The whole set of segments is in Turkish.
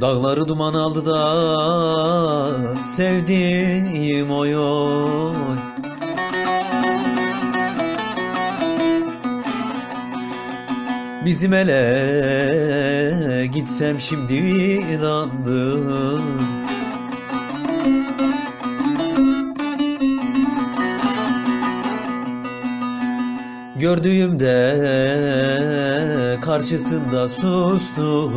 Dağları duman aldı da sevdiğim oy oy. Bizim ele gitsem şimdi virandım Gördüğümde karşısında sustum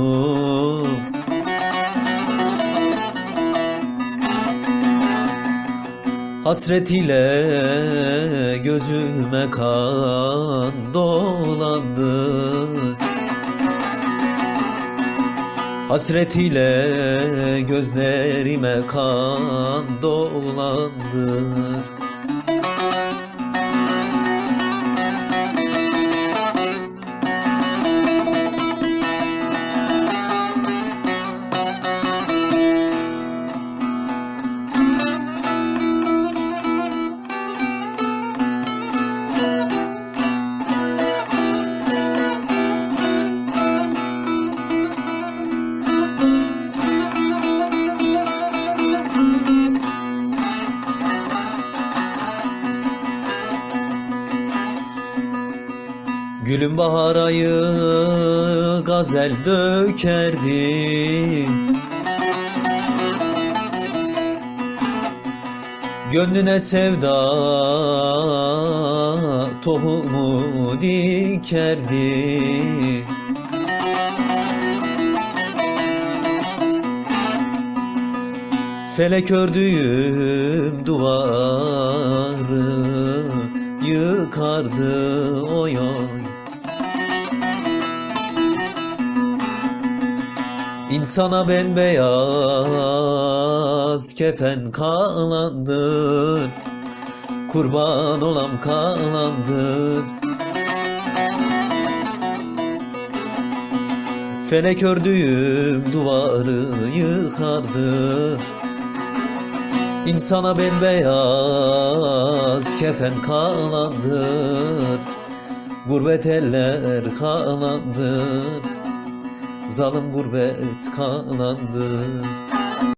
Hasret ile gözüme kan dolandı. Hasret ile gözlerime kan dolandı Gülüm bahar ayı gazel dökerdi. Gönlüne sevda tohumu dikerdi. Felek ördüğüm duvarı yıkardı oy oy İnsana bembeyaz kefen kalandın Kurban olam kalandın Felek ördüğüm duvarı yıkardı İnsana bembeyaz kefen kalandır Gurbet eller kalandır Zalim gurbet kalandır